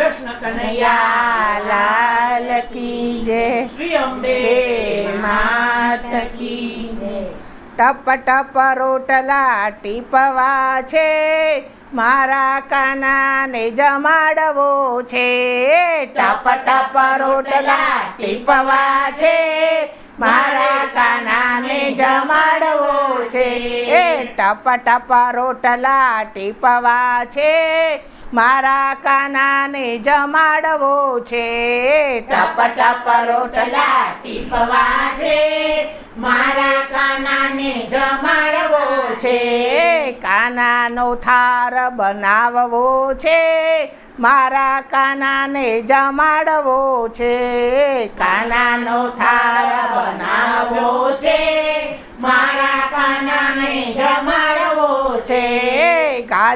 કૃષ્ણ કનૈયા લાલ કી જય. શ્રી અંબે માત કી જય. ટપ ટપ રોટલા ટીપવા છે. મારા કાનાને જમાડવો છે. ટપ ટપ રોટલા ટીપવા છે. મારા કાનાને જમાડવો છે એ ટપ ટપ રોટલા ટીપવા છે. મારા કાનાને જમાડવો છે. ટપ ટપ રોટલા ટીપવા છે. મારા કાનાને જમાડવો છે. કાનાનો થાર બનાવવો છે. મારા કાનાને જમાડવો છે. કાનાનો થાર બનાવવો છે.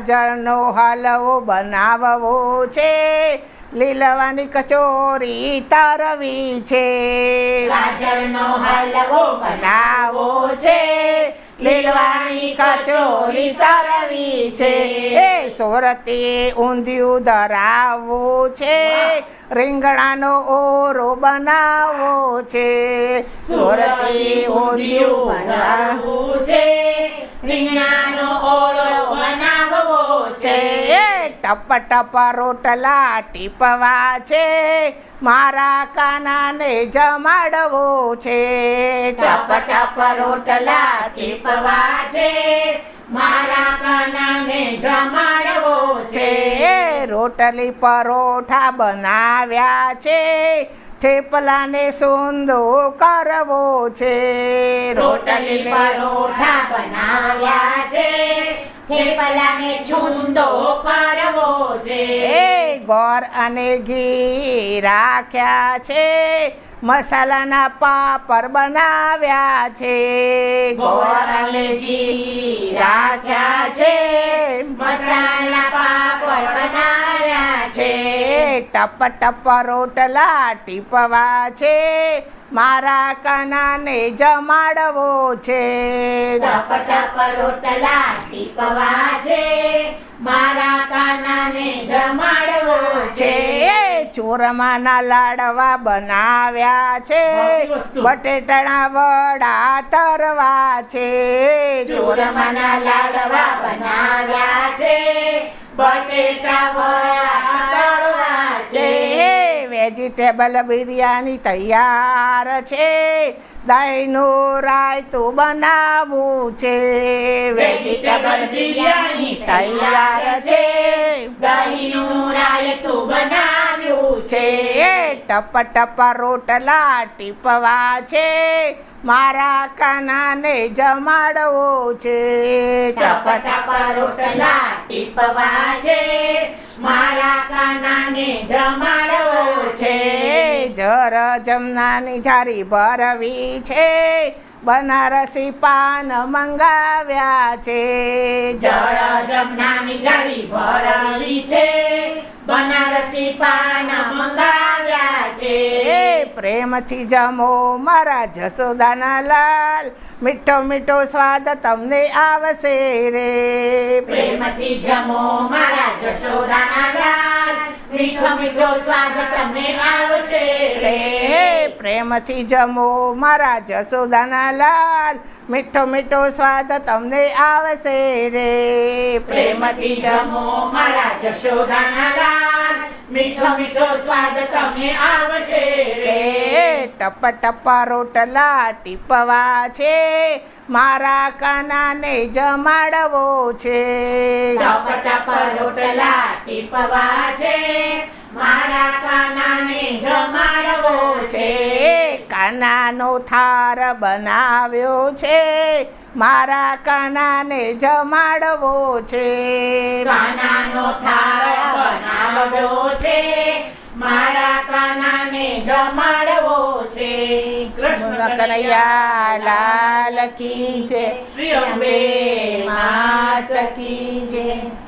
ગાજરનો હલવો બનાવવો છે. લીલવાની કચોરી તરવી છે. ગાજરનો હલવો બનાવો છે. લીલવાની કચોરી તરવી છે. એ સોરતી ઊંધિયું ધરાવવું છે. રીંગણાનો ઓરો બનાવવો છે. સોરતી ઊંધિયું બનાવવું છે. રીંગણાનો ટપ ટપ રોટલા ટીપવા છે. મારા કાનાને જમાડવો છે. ટપ ટપ રોટલા ટીપવા છે. મારા કાનાને જમાડવો છે. રોટલી પરોઠા બનાવ્યા છે. થેપલાને સોંદો કરવો છે. રોટલી પરોઠા બનાવ્યા છે. થેપલાને છુંદો કરવો છે એ ગોર અને ઘી રાખ્યા છે મસાલાના પાપડ બનાવ્યા છે. ગોળ અને ઘી રાખ્યા છે મસાલા પાપડ બનાવ્યા છે. છે ટપ ટપ રોટલા ટીપવા છે મારા કાનાને જમાડવો છે. ટપ ટપ રોટલા ટીપવા છે મારા કાનાને જમાડવો છે. ચોરમાના લાડવા બનાવ્યા છે. બટેટાણા બટેટાના વડા તરવા છે. ચોરમાના લાડવા બનાવ્યા છે. બટેટા વડા વેજીટેબલ બિરયાની તૈયાર છે. દહીંનું રાયતું બનાવવું છે. વેજીટેબલ બિરયાની તૈયાર છે. દહીંનું રાયતું બનાવ્યું છે. ટપ ટપ રોટલા ટીપવા છે. મારા કાનાને જમાડવો છે. ટપ ટપ રોટલા ટીપવા છે. મારા કાનાને જમાડવો છે જમનાની જારી ભરવી છે. બનારસી પાન મંગાવ્યા છે. જળ જમનાની જાળી ભરવી છે. બનારસી પાન મંગાવ્યા છે. પ્રેમથી જમો મારા જસોદાના લાલ. મીઠો મીઠો સ્વાદ તમને આવશે રે. પ્રેમથી જમો મારા જસોદાના લાલ. મીઠો મીઠો સ્વાદ તમને આવશે. રે પ્રેમથી જમો મારા જસોદાના લાલ. મીઠો મીઠો સ્વાદ તમને આવશે રે. પ્રેમથી જમો મારા જશોદાના લાલ. મીઠો મીઠો સ્વાદ તમને આવશે રે. ટપ ટપ રોટલા ટીપવા છે. મારા કાનાને જમાડવો છે. ટપ ટપ ટીપવા છે. મારા કાનાને જમાડવો છે. કાનાનો થાર બનાવ્યો છે. મારા કાનાને જમાડવો છે. કાનાનો થાળ બનાવ્યો છે. મારા કાનાને જમાડવો છે. કૃષ્ણ કનૈયા લાલ કી છે શ્રી અંબે માત કી છે